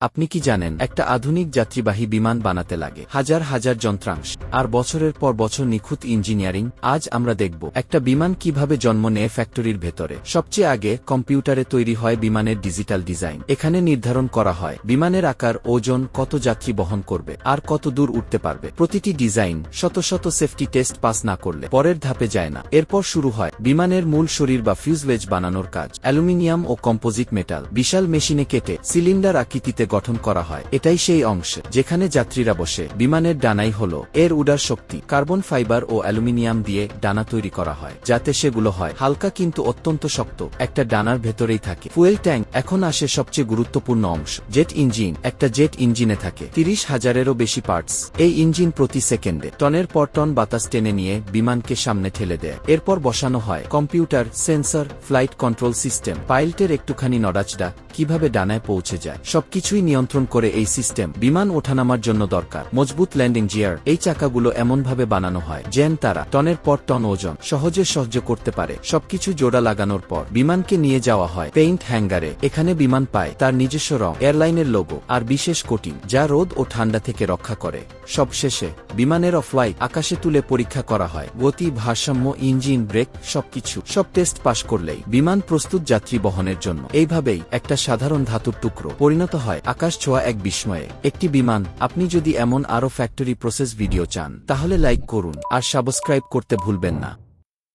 আপনি কি জানেন, একটা আধুনিক যাত্রীবাহী বিমান বানাতে লাগে। হাজার হাজার যন্ত্রাংশ। আর বছরের পর বছর নিখুঁত ইঞ্জিনিয়ারিং। আজ আমরা দেখব, একটা বিমান কীভাবে জন্ম নেয় ফ্যাক্টরির ভেতরে। সবচেয়ে আগে কম্পিউটারে তৈরি হয় বিমানের ডিজিটাল ডিজাইন। এখানে নির্ধারণ করা হয়, বিমানের আকার, ওজন, কত যাত্রী বহন করবে, আর কত দূর উঠতে পারবে। প্রতিটি ডিজাইন, শত শত সেফটি টেস্ট পাস না করলে, পরের ধাপে যায় না। এরপর শুরু হয়, বিমানের মূল শরীর বা ফিউজলেজ বানানোর কাজ। অ্যালুমিনিয়াম ও কম্পোজিট মেটাল। বিশাল মেশিনে কেটে, সিলিন্ডার আকৃতিতে গঠন করা হয়। এটাই সেই অংশ যেখানে যাত্রীরা বসে। বিমানের ডানাই হল এর উডার শক্তি। কার্বন ফাইবার ও অ্যালুমিনিয়াম দিয়ে ডানা তৈরি করা হয়, যাতে সেগুলো হয়। হালকা কিন্তু অত্যন্ত শক্ত, একটা ডানার ভেতরেই থাকে। ফুয়েল ট্যাঙ্ক এখন আসে সবচেয়ে গুরুত্বপূর্ণ অংশ। জেট ইঞ্জিন, একটা জেট ইঞ্জিনে থাকে। তিরিশ হাজারেরও বেশি পার্টস। এই ইঞ্জিন প্রতি সেকেন্ডে টনের পর টন বাতাস টেনে নিয়ে বিমানকে সামনে ঠেলে দেয়। এরপর বসানো হয় computer, sensor, flight control system. পাইলটের একটুখানি নড়াচড়া কীভাবে ডানায় পৌঁছে যায়? সবকিছুই নিয়ন্ত্রণ করে এই সিস্টেম বিমান ওঠানামার জন্য দরকার। মজবুত ল্যান্ডিং জিয়ার এই চাকাগুলো এমনভাবে বানানো হয়, যেন তারা টনের পর টন ওজন সহজে সহ্য করতে পারে। সবকিছু জোড়া লাগানোর পর বিমানকে নিয়ে যাওয়া হয় পেইন্ট হ্যাঙ্গারে। এখানে বিমান পায় তার নিজস্ব রং, এয়ারলাইনের লোগো আর বিশেষ কোটিং, যা রোদ ও ঠান্ডা থেকে রক্ষা করে। সবশেষে বিমানের অফ্লাইট আকাশে তুলে পরীক্ষা করা হয়। গতি, ভারসাম্য, ইঞ্জিন, ব্রেক, সবকিছু। সব টেস্ট পাশ করলেই বিমান প্রস্তুত যাত্রী বহনের জন্য। এইভাবেই একটা সাধারণ ধাতুর টুকরো। পরিণত হয় আকাশ ছোঁয়া এক বিস্ময়ে। একটি বিমান, আপনি যদি এমন আরও ফ্যাক্টরি প্রসেস ভিডিও চান, তাহলে লাইক করুন, আর সাবস্ক্রাইব করতে ভুলবেন না।